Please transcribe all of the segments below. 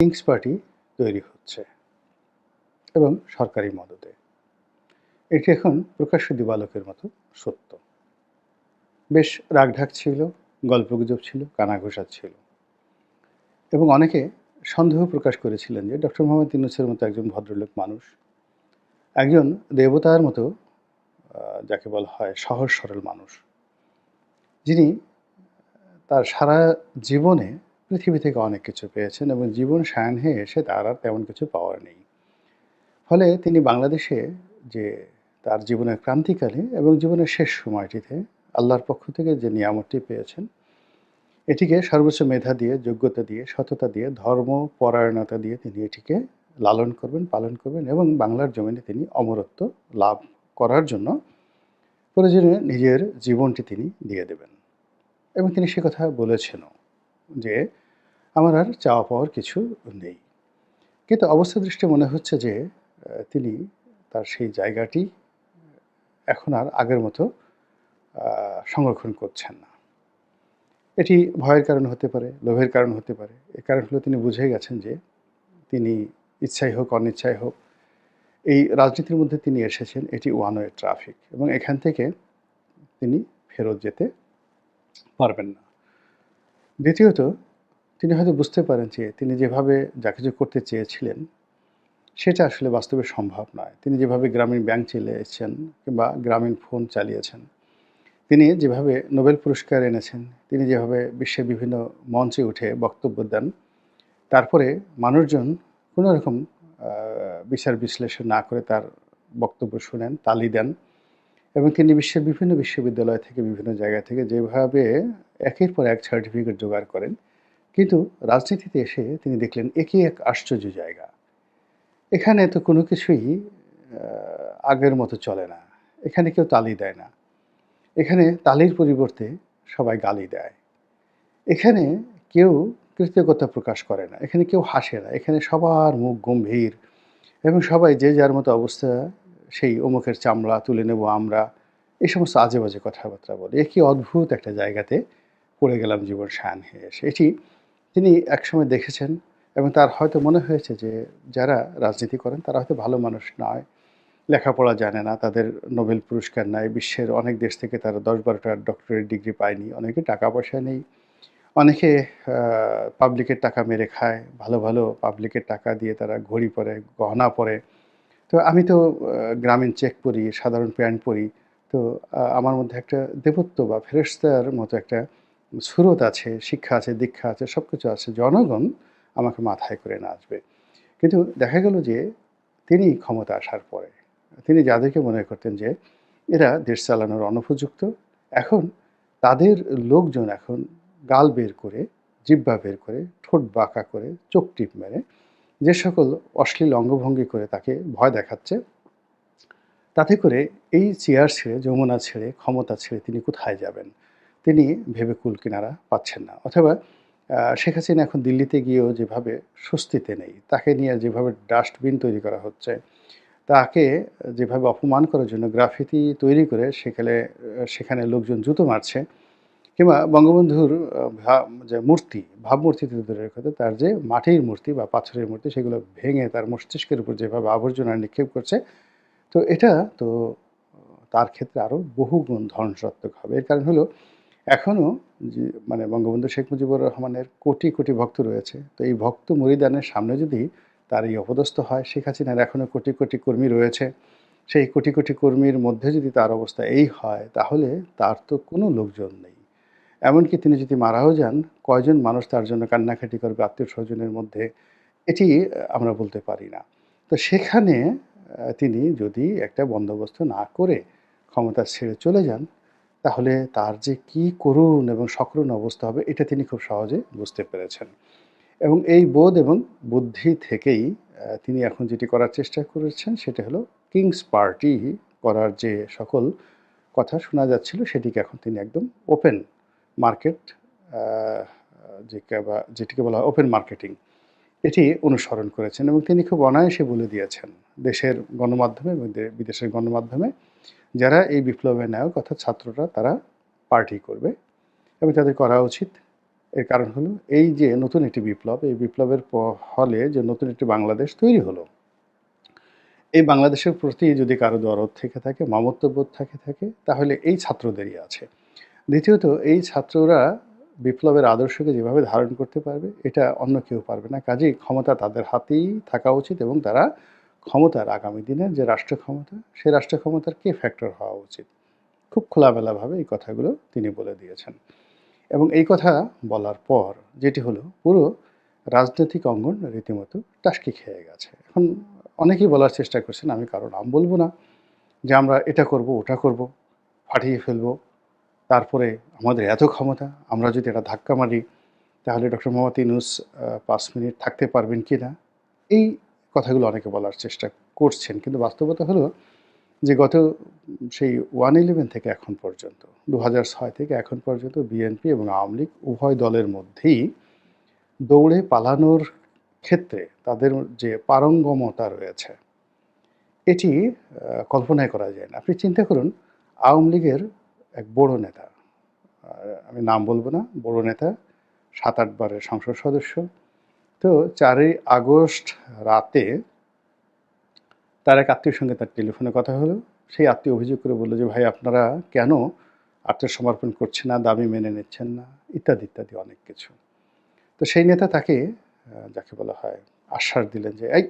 Kings party তৈরি হচ্ছে এবং সরকারি মদতে। এটি এখন প্রকাশ্য দিবালোকের মতো সত্য। বেশ রাগঢাক ছিল, গল্পগুজব ছিল, কানাঘোষা ছিল। এবং অনেকে সন্দেহ প্রকাশ করেছিলেন যে ডক্টর মোহাম্মদ ইউনুসের মতো একজন ভদ্রলোক মানুষ, একজন দেবতার মতো যাকে বলা হয় সহজ সরল মানুষ, যিনি তার সারা জীবনে পৃথিবী থেকে অনেক কিছু পেয়েছেন এবং জীবন সায়ন হয়ে এসে তার আর তেমন কিছু পাওয়ার নেই। ফলে তিনি বাংলাদেশে যে তার জীবনের ক্রান্তিকালে এবং জীবনের শেষ সময়টিতে আল্লাহর পক্ষ থেকে যে নিয়ামতটি পেয়েছেন, এটিকে সর্বোচ্চ মেধা দিয়ে, যোগ্যতা দিয়ে, সততা দিয়ে, ধর্ম, পরায়ণতা দিয়ে তিনি এটিকে লালন করবেন, পালন করবেন এবং বাংলার জমিনে তিনি অমরত্ব লাভ করার জন্য প্রয়োজনে নিজের জীবনটি তিনি দিয়ে দেবেন। এবং তিনি সে কথা বলেছেনও যে আমার আর চাওয়া পাওয়ার কিছু নেই। কিন্তু অবস্থা দৃষ্টি মনে হচ্ছে যে তিনি তার সেই জায়গাটি এখন আর আগের মতো সংরক্ষণ করছেন না। এটি ভয়ের কারণ হতে পারে, লোভের কারণ হতে পারে। এ কারণ হলো তিনি বুঝে গেছেন যে, তিনি ইচ্ছাই হোক, অনিচ্ছাই হোক, এই রাজনীতির মধ্যে তিনি এসেছেন, এটি ওয়ান ওয়ে ট্রাফিক এবং এখান থেকে তিনি ফেরত যেতে পারবেন না। দ্বিতীয়ত তিনি হয়তো বুঝতে পারেন যে তিনি যেভাবে যা কিছু করতে চেয়েছিলেন, সেটা আসলে বাস্তবে সম্ভব নয়। তিনি যেভাবে গ্রামীণ ব্যাংক চালিয়েছেন কিংবা গ্রামীণ ফোন চালিয়েছেন, তিনি যেভাবে নোবেল পুরস্কার এনেছেন, তিনি যেভাবে বিশ্বের বিভিন্ন মঞ্চে উঠে বক্তব্য দেন, তারপরে মানুষজন কোনো রকম বিচার বিশ্লেষণ না করে তার বক্তব্য শুনেন, তালি দেন এবং তিনি বিশ্বের বিভিন্ন বিশ্ববিদ্যালয় থেকে বিভিন্ন জায়গা থেকে যেভাবে একের পর এক সার্টিফিকেট জোগাড় করেন কিন্তু রাজনীতিতে এসে তিনি দেখলেন একই এক আশ্চর্য জায়গা। এখানে তো কোনো কিছুই আগের মতো চলে না। এখানে কেউ তালি দেয় না। এখানে তালির পরিবর্তে সবাই গালি দেয়। এখানে কেউ কৃতজ্ঞতা প্রকাশ করে না। এখানে কেউ হাসে না। এখানে সবার মুখ গম্ভীর এবং সবাই যে যার মতো অবস্থা, সেই অমুকের চামড়া তুলে নেব আমরা। এই সমস্ত আজে বাজে কথাবার্তা বলে। এ কি অদ্ভুত একটা জায়গাতে পড়ে গেলাম জীবন শান হয়ে এসে। এটি তিনি একসময় দেখেছেন এবং তার হয়তো মনে হয়েছে যে যারা রাজনীতি করেন, তারা হয়তো ভালো মানুষ নয়, লেখাপড়া জানে না, তাদের নোবেল পুরস্কার নাই, বিশ্বের অনেক দেশ থেকে তারা দশ বারোটা ডক্টরেট ডিগ্রি পায়নি, অনেকে টাকা পয়সা নেই। অনেকে পাবলিকের টাকা মেরে খায়, ভালো ভালো পাবলিকের টাকা দিয়ে তারা ঘড়ি পরে, গহনা পরে। তো আমি তো গ্রামীণ চেক পরি, সাধারণ প্যান্ট পরি। তো আমার মধ্যে একটা দেবত্ব বা ফেরেস্তার মতো একটা সুরত আছে, শিক্ষা আছে, দীক্ষা আছে সব কিছু আছে, জনগণ আমাকে মাথায় করে নাচবে কিন্তু দেখা গেল যে তিনি ক্ষমতা আসার পরে, তিনি যাদেরকে মনে করতেন যে এরা দেশ চালানোর অনুপযুক্ত, এখন তাদের লোকজন এখন গাল বের করে, জিব্বা বের করে, ঠোঁট বাঁকা করে, চোখ টিপ মেরে, যে সকল অশ্লীল অঙ্গভঙ্গি করে তাকে ভয় দেখাচ্ছে, তাতে করে এই চেয়ার ছেড়ে, যমুনা ছেড়ে, ক্ষমতা ছেড়ে তিনি কোথায় যাবেন? তিনি ভেবে কুল কিনারা পাচ্ছেন না। অথবা শেখ হাসিনা এখন দিল্লিতে গিয়েও যেভাবে স্বস্তিতে নেই, তাকে নিয়ে যেভাবে ডাস্টবিন তৈরি করা হচ্ছে, তাকে যেভাবে অপমান করার জন্য গ্রাফিতি তৈরি করে সেখানে সেখানে লোকজন জুতো মারছে, কিংবা বঙ্গবন্ধুর যে মূর্তি ভাবমূর্তি দূরের কথা তার যে মাটির মূর্তি বা পাথরের মূর্তি, সেগুলো ভেঙে তার মস্তিষ্কের উপর যেভাবে আবর্জনা নিক্ষেপ করছে, তো এটা তো, তার ক্ষেত্রে আরও বহুগুণ ধ্বংসাত্মক হবে। এর কারণ হলো এখনও যে মানে বঙ্গবন্ধু শেখ মুজিবুর রহমানের কোটি কোটি ভক্ত রয়েছে, তো এই ভক্ত মরিদানের সামনে যদি তার এই অপদস্থ হয়, শেখ হাসিনার এখনও কোটি কোটি কর্মী রয়েছে। সেই কোটি কোটি কর্মীর মধ্যে যদি তার অবস্থা এই হয়, তাহলে তার তো কোনো লোকজন নেই। এমনকি তিনি যদি মারাও যান, কয়জন মানুষ তার জন্য কান্নাকাটি করবে, আত্মীয় স্বজনের মধ্যে, এটি আমরা বলতে পারি না। তো সেখানে তিনি যদি একটা বন্দোবস্ত না করে ক্ষমতা ছেড়ে চলে যান তাহলে তার যে কি করুণ এবং সকরুণ অবস্থা হবে, এটা তিনি খুব সহজে বুঝতে পেরেছেন। এবং এই বোধ এবং বুদ্ধি থেকেই তিনি এখন যেটি করার চেষ্টা করেছেন, সেটা হলো কিংস পার্টি করার যে সকল কথা শোনা যাচ্ছিল, সেটিকে এখন তিনি একদম ওপেন মার্কেট যেটিকে বলা হয় ওপেন মার্কেটিং, এটি অনুসরণ করেছেন এবং তিনি খুব অনায়াসে বলে দিয়েছেন। দেশের গণমাধ্যমে এবং বিদেশের গণমাধ্যমে যারা এই বিপ্লবের নায়ক অর্থাৎ ছাত্ররা, তারা পার্টি করবে এবং তাদের করা উচিত। এর কারণ হলো এই যে নতুন একটি বিপ্লব, এই বিপ্লবের ফলে যে নতুন একটি বাংলাদেশ তৈরি হলো, এই বাংলাদেশের প্রতি যদি কারও দরদ থেকে থাকে, মমত্ববোধ থাকে থাকে, তাহলে এই ছাত্রদেরই আছে। দ্বিতীয়ত, এই ছাত্ররা বিপ্লবের আদর্শকে যেভাবে ধারণ করতে পারবে, এটা অন্য কেউ পারবে না। কাজেই ক্ষমতা তাদের হাতেই থাকা উচিত এবং তারা ক্ষমতার আগামী দিনের যে রাষ্ট্র ক্ষমতা সেই রাষ্ট্র ক্ষমতার কে ফ্যাক্টর হওয়া উচিত? খুব খোলামেলাভাবে এই কথাগুলো তিনি বলে দিয়েছেন। এবং এই কথা বলার পর যেটি হলো পুরো রাজনৈতিক অঙ্গন রীতিমতো টাসকি খেয়ে গেছে। এখন অনেকেই বলার চেষ্টা করছেন আমি কারও নাম বলব না যে আমরা এটা করব ওটা করব ফাটিয়ে ফেলব তারপরে আমাদের এত ক্ষমতা আমরা যদি এটা ধাক্কা মারি তাহলে ডক্টর মোহাম্মদ ইউনুস আহ, পাঁচ মিনিট থাকতে পারবেন কি না? এই কথাগুলো অনেকে বলার চেষ্টা করছেন, কিন্তু বাস্তবতা হলো যে গত সেই ওয়ান ইলেভেন থেকে এখন পর্যন্ত দু ছয় থেকে এখন পর্যন্ত বিএনপি এবং আওয়ামী লীগ উভয় দলের মধ্যেই দৌড়ে পালানোর ক্ষেত্রে তাদের যে পারঙ্গমতা রয়েছে, এটি কল্পনায় করা যায় না। আপনি চিন্তা করুন, আওয়ামী লীগের এক বড় নেতা আমি নাম বলব না, বড় নেতা, সাত আটবারের সংসদ সদস্য তো চারই আগস্ট রাতে তার এক আত্মীয়ের সঙ্গে তার টেলিফোনে কথা হলো। সেই আত্মীয় অভিযোগ করে বলল যে, ভাই, আপনারা কেন আত্মসমর্পণ করছেন না, দাবি মেনে নিচ্ছেন না? ইত্যাদি ইত্যাদি অনেক কিছু। তো সেই নেতা তাকে যাকে বলা হয়, আশ্বাস দিলেন যে, এই,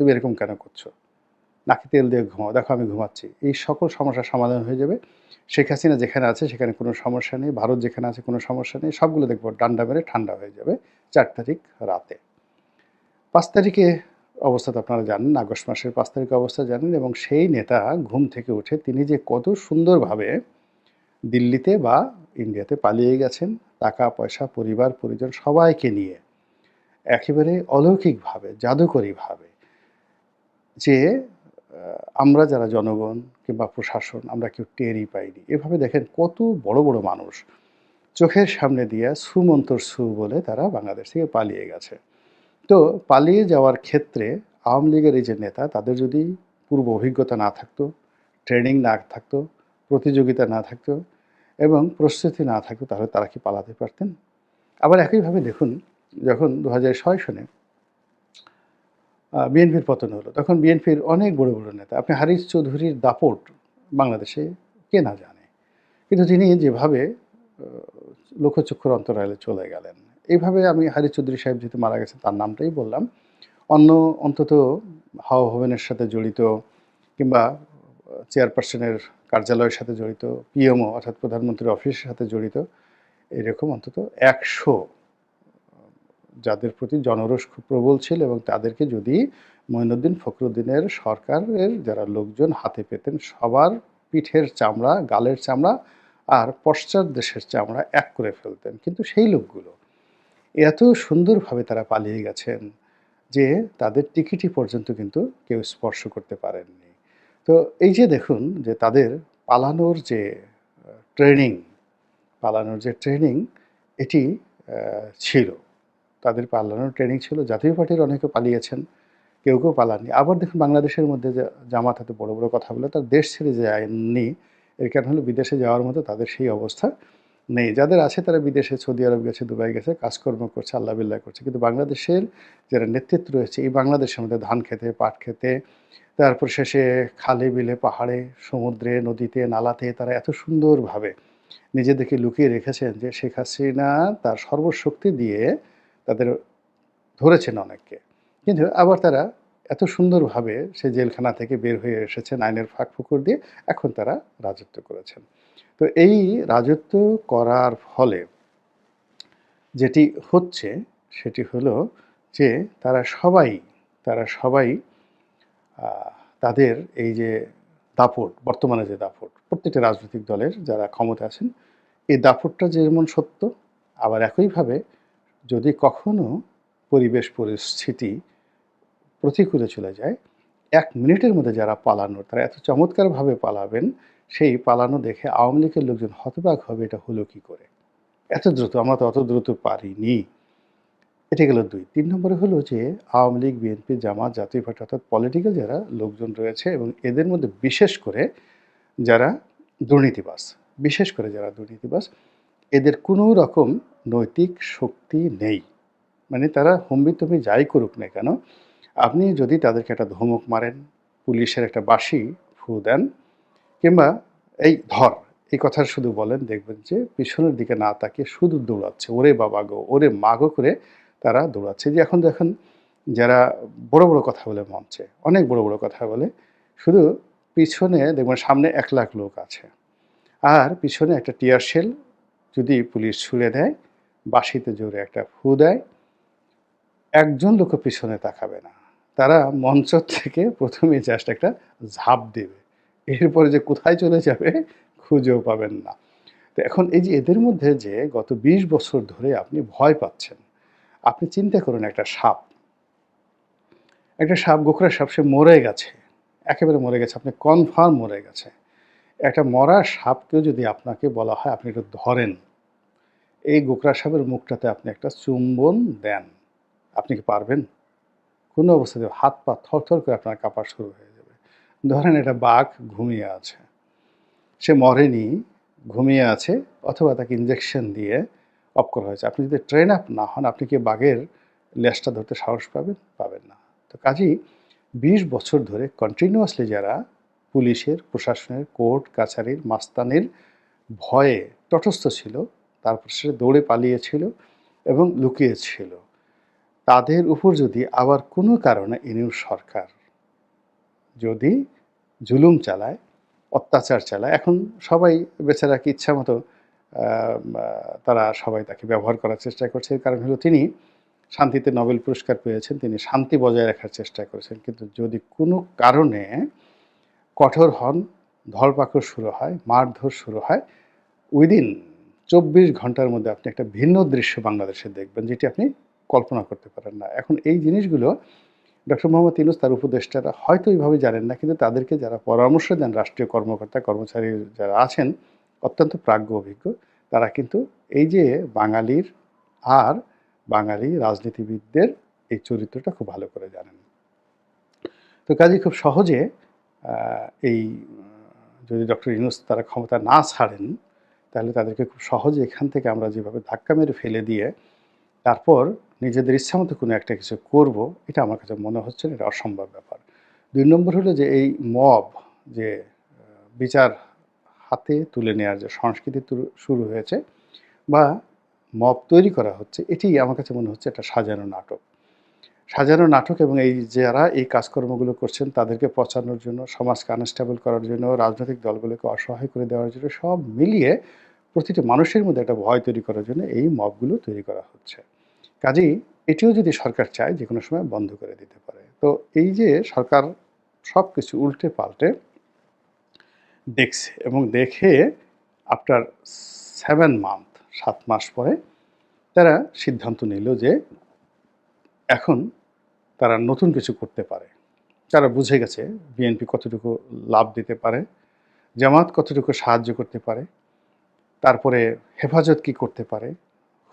তুমি এরকম কেন করছ? নাকি তেল দিয়ে ঘুমাও। দেখো আমি ঘুমাচ্ছি। এই সকল সমস্যার সমাধান হয়ে যাবে। শেখ হাসিনা যেখানে আছে, সেখানে কোনো সমস্যা নেই। ভারত যেখানে আছে, কোনো সমস্যা নেই। সবগুলো দেখব ডান্ডা মেরে ঠান্ডা হয়ে যাবে চার তারিখ রাতে। পাঁচ তারিখে অবস্থা তো আপনারা জানেন, আগস্ট মাসের পাঁচ তারিখে অবস্থা জানেন এবং সেই নেতা ঘুম থেকে উঠে তিনি যে কত সুন্দরভাবে দিল্লিতে বা ইন্ডিয়াতে পালিয়ে গেছেন, টাকা, পয়সা, পরিবার, পরিজন সবাইকে নিয়ে একেবারে অলৌকিকভাবে, জাদুকরীভাবে যে আমরা যারা জনগণ কিংবা প্রশাসন, আমরা কেউ টেরই পাইনি। এভাবে দেখেন কত বড় বড় মানুষ চোখের সামনে দিয়ে সুমন্তর সু বলে তারা বাংলাদেশ থেকে পালিয়ে গেছে। তো পালিয়ে যাওয়ার ক্ষেত্রে আওয়ামী লীগের এই যে নেতা, তাদের যদি পূর্ব অভিজ্ঞতা না থাকতো, ট্রেনিং না থাকতো, প্রতিযোগিতা না থাকতো এবং প্রস্তুতি না থাকতো, তাহলে তারা কি পালাতে পারতেন? আবার একইভাবে দেখুন, যখন দু হাজার ছয় সনে বিএনপির পতন হলো। তখন বিএনপির অনেক বড় বড় নেতা আপনি হারিস চৌধুরীর দাপট বাংলাদেশে কে না জানে? কিন্তু তিনি যেভাবে আহ, লোকচক্ষুর অন্তরালে চলে গেলেন এইভাবে আমি হারিস চৌধুরী সাহেব যেহেতু মারা গেছেন তার নামটাই বললাম অন্য অন্তত হাওয়া ভবনের সাথে জড়িত কিংবা চেয়ারপারসনের কার্যালয়ের সাথে জড়িত পিএমও অর্থাৎ প্রধানমন্ত্রীর অফিসের সাথে জড়িত এরকম অন্তত একশো যাদের প্রতি জনরোষ খুব প্রবল ছিল এবং তাদেরকে যদি মঈনুদ্দিন ফখরুদ্দিনের সরকারের যারা লোকজন হাতে পেতেন, সবার পিঠের চামড়া, গালের চামড়া আর পশ্চাৎ দেশের চামড়া এক করে ফেলতেন। কিন্তু সেই লোকগুলো এত সুন্দরভাবে তারা পালিয়ে গেছেন যে তাদের টিকিটি পর্যন্ত কিন্তু কেউ স্পর্শ করতে পারেননি। তো এই যে দেখুন যে তাদের পালানোর যে ট্রেনিং পালানোর যে ট্রেনিং এটি ছিল। তাদের পালানোর ট্রেনিং ছিল। জাতীয় পার্টির অনেকে পালিয়েছেন, কেউ কেউ পালাননি। আবার দেখুন বাংলাদেশের মধ্যে যে জামাত হাতে বড় বড় কথা বলে, তার দেশ ছেড়ে যায়নি। এর কারণ হলো বিদেশে যাওয়ার মতো তাদের সেই অবস্থা নেই। যাদের আছে তারা বিদেশে, সৌদি আরব গেছে, দুবাই গেছে, কাজকর্ম করছে, আল্লাহ বিল্লাহ করছে। কিন্তু বাংলাদেশের যারা নেতৃত্ব রয়েছে, এই বাংলাদেশের মধ্যে ধান খেতে, পাট খেতে, তারপর শেষে খালে, বিলে, পাহাড়ে, সমুদ্রে, নদীতে, নালাতে তারা এত সুন্দরভাবে নিজেদেরকে লুকিয়ে রেখেছেন যে শেখ হাসিনা তার সর্বশক্তি দিয়ে তাদের ধরেছেন অনেককে। কিন্তু আবার তারা এত সুন্দরভাবে সে জেলখানা থেকে বের হয়ে এসেছেন আইনের ফাঁক ফুকুর দিয়ে, এখন তারা রাজত্ব করেছেন। তো এই রাজত্ব করার ফলে যেটি হচ্ছে, সেটি হলো যে তারা সবাই তারা সবাই তাদের এই যে দাপট, বর্তমানে যে দাপট, প্রত্যেকটা রাজনৈতিক দলের যারা ক্ষমতা আছেন, এই দাপটটা যেমন সত্য, আবার একইভাবে যদি কখনো পরিবেশ পরিস্থিতি প্রতিকূলে চলে যায়, এক মিনিটের মধ্যে যারা পালানোর তারা এত চমৎকারভাবে পালাবেন, সেই পালানো দেখে আওয়ামী লীগের লোকজন হতবাক হবে, এটা হলো কি করে? এত দ্রুত, আমরা তো অত দ্রুত পারিনি। এটা গেল দুই। তিন নম্বরে হলো যে, আওয়ামী লীগ বিএনপি জামাত, জাতীয় পার্টি অর্থাৎ পলিটিক্যাল যারা লোকজন রয়েছে এবং এদের মধ্যে বিশেষ করে যারা দুর্নীতিবাস বিশেষ করে যারা দুর্নীতিবাজ এদের কোনো রকম নৈতিক শক্তি নেই। মানে তারা হুম্বি তুমি যাই করুক না কেন, আপনি যদি তাদেরকে একটা ধমক মারেন, পুলিশের একটা বাঁশি ফু দেন, কিংবা এই ধর, এই কথা শুধু বলেন, দেখবেন যে পিছনের দিকে না তাকিয়ে শুধু দৌড়াচ্ছে। ওরে বাবা গো, ওরে মাগো করে তারা দৌড়াচ্ছে। যে এখন দেখেন যারা বড় বড় কথা বলে মঞ্চে, অনেক বড় বড় কথা বলে, শুধু পিছনে দেখবেন সামনে এক লাখ লোক আছে। আর পিছনে একটা টিয়ার শেল যদি পুলিশ ছুড়ে দেয়, বাঁশিতে জোরে একটা ফু দেয়, একজন লোক পিছনে তাকাবে না। তারা মঞ্চ থেকে প্রথমে জাস্ট একটা ঝাঁপ দেবে। এরপরে যে কোথায় চলে যাবে, খুঁজেও পাবেন না। তো এখন এই যে এদের মধ্যে যে গত ২০ বছর ধরে আপনি ভয় পাচ্ছেন, আপনি চিন্তা করুন একটা সাপ। একটা সাপ, গোখরা সাপ, সে মরে গেছে। একেবারে মরে গেছে, আপনি কনফার্ম মরে গেছে। একটা মরা সাপকেও যদি আপনাকে বলা হয়, আপনি একটু ধরেন। এই গোকরা সাপের মুখটাতে আপনি একটা চুম্বন দেন। আপনি কি পারবেন? কোনো অবস্থাতে হাত পা থরথর করে আপনার কাঁপা শুরু হয়ে যাবে। ধরেন এটা বাঘ ঘুমিয়ে আছে। সে মরেনি, ঘুমিয়ে আছে, অথবা তাকে ইঞ্জেকশন দিয়ে অফ করা হয়েছে। আপনি যদি ট্রেন আপ না হন, আপনি কি বাঘের লেজটা ধরতে সাহস পাবেন? পাবেন না। তো কাজেই বিশ বছর ধরে কন্টিনিউয়াসলি যারা পুলিশের, প্রশাসনের, কোর্ট, কাছারির, মাস্তানির ভয়ে তটস্থ ছিল। তারপর সে দৌড়ে পালিয়েছিল এবং লুকিয়েছিল। তাদের উপর যদি আবার কোনো কারণে ইনিউ সরকার যদি জুলুম চালায়, অত্যাচার চালায়, এখন সবাই বেচারাকে ইচ্ছা মতো তারা সবাই তাকে ব্যবহার করার চেষ্টা করছে। কারণ হলো তিনি শান্তিতে নোবেল পুরস্কার পেয়েছেন, তিনি শান্তি বজায় রাখার চেষ্টা করেছেন। কিন্তু যদি কোনো কারণে কঠোর হন, ধরপাকড় শুরু হয়, মারধর শুরু হয়। উইদিন চব্বিশ ঘণ্টার মধ্যে আপনি একটা ভিন্ন দৃশ্য বাংলাদেশে দেখবেন, যেটি আপনি কল্পনা করতে পারেন না। এখন এই জিনিসগুলো ডক্টর মোহাম্মদ ইনুস তার উপদেষ্টারা হয়তো এইভাবে জানেন না, কিন্তু তাদেরকে যারা পরামর্শ দেন, রাষ্ট্রীয় কর্মকর্তা, কর্মচারী যারা আছেন, অত্যন্ত প্রাজ্ঞ অভিজ্ঞ, তারা কিন্তু এই যে বাঙালির আর বাঙালি রাজনীতিবিদদের এই চরিত্রটা খুব ভালো করে জানেন। তো কাজে খুব সহজে এই, যদি ডক্টর ইনুস তারা ক্ষমতা না ছাড়েন, তাহলে তাদেরকে খুব সহজে এখান থেকে আমরা যেভাবে ধাক্কা মেরে ফেলে দিয়ে তারপর নিজেদের ইচ্ছামতো কোনো একটা কিছু করব, এটা আমার কাছে মনে হচ্ছে না, এটা অসম্ভব ব্যাপার। দুই নম্বর হলো যে এই মব যে বিচার হাতে তুলে নেওয়ার যে সংস্কৃতি শুরু হয়েছে বা মব তৈরি করা হচ্ছে, এটি আমার কাছে মনে হচ্ছে একটা সাজানো নাটক। সাজানো নাটক এবং এই যারা এই কাজকর্মগুলো করছেন, তাদেরকে পচানোর জন্য সমাজকে আনস্টেবল করার জন্য, রাজনৈতিক দলগুলোকে অসহায় করে দেওয়ার জন্য সব মিলিয়ে প্রতিটি মানুষের মধ্যে একটা ভয় তৈরি করার জন্য এই মবগুলো তৈরি করা হচ্ছে। কাজেই এটিও যদি সরকার চায়, যে কোনো সময় বন্ধ করে দিতে পারে। তো এই যে সরকার সব কিছু উল্টে পাল্টে দেখছে এবং দেখে আফটার সেভেন মান্থ সাত মাস পরে, তারা সিদ্ধান্ত নিল যে এখন তারা নতুন কিছু করতে পারে। তারা বুঝে গেছে বিএনপি কতটুকু লাভ দিতে পারে, জামাত কতটুকু সাহায্য করতে পারে, তারপরে হেফাজত কি করতে পারে,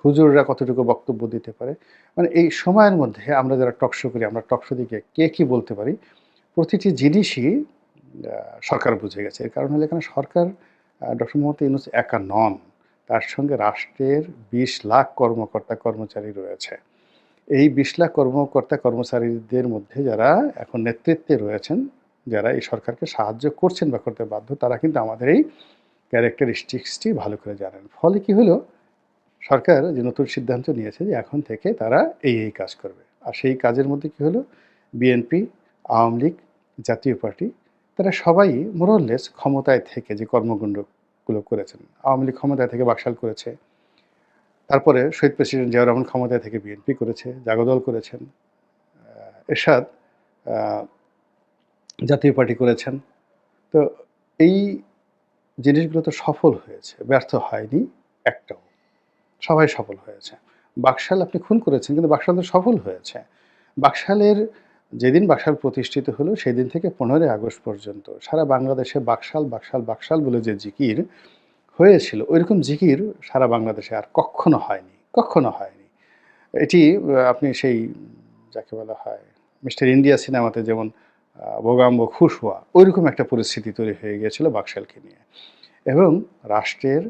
হুজুররা কতটুকু বক্তব্য দিতে পারে। মানে এই সময়ের মধ্যে আমরা যারা টকশো করি, আমরা টকশো দিকে কে কি বলতে পারি, প্রতিটি জিনিসই সরকার বুঝে গেছে। এর কারণ হলো এখানে সরকার ডক্টর মোহাম্মদ ইউনুস একা নন, তার সঙ্গে রাষ্ট্রের বিশ লাখ কর্মকর্তা কর্মচারী রয়েছে। এই বিশ লাখ কর্মকর্তা কর্মচারীদের মধ্যে যারা এখন নেতৃত্বে রয়েছেন, যারা এই সরকারকে সাহায্য করছেন বা করতে বাধ্য, তারা কিন্তু আমাদের এই ক্যারেক্টারিস্টিক্সটি ভালো করে জানেন। ফলে কি হলো? সরকার যে নতুন সিদ্ধান্ত নিয়েছে যে এখন থেকে তারা এই এই কাজ করবে। আর সেই কাজের মধ্যে কি হলো? বিএনপি আওয়ামী লীগ, জাতীয় পার্টি, তারা সবাই মোরলেস ক্ষমতায় থেকে যে কর্মকাণ্ডগুলো করেছেন, আওয়ামী লীগ ক্ষমতায় থেকে বাকশাল করেছে। তারপরে শহীদ প্রেসিডেন্ট জিয়াউর রহমান ক্ষমতায় থেকে বিএনপি করেছে, জাগদল করেছেন এরশাদ জাতীয় পার্টি করেছেন। তো এই জিনিসগুলো তো সফল হয়েছে, ব্যর্থ হয়নি একটাও। সবাই সফল হয়েছে। বাকশাল আপনি খুন করেছেন, কিন্তু বাকশাল তো সফল হয়েছে। বাকশালের যেদিন বাকশাল প্রতিষ্ঠিত হলো সেই দিন থেকে পনেরোই আগস্ট পর্যন্ত সারা বাংলাদেশে বাকশাল বাকশাল বাকশাল বলে যে জিকির হয়েছিল, ওইরকম জিকির সারা বাংলাদেশে আর কখনো হয়নি কখনো হয়নি। এটি আপনি সেই, যাকে বলা হয়, মিস্টার ইন্ডিয়া সিনেমাতে যেমন বোগাম্ব খুশ হওয়া ওইরকম একটা পরিস্থিতি তৈরি হয়ে গিয়েছিল বাকশালকে নিয়ে। এবং রাষ্ট্রের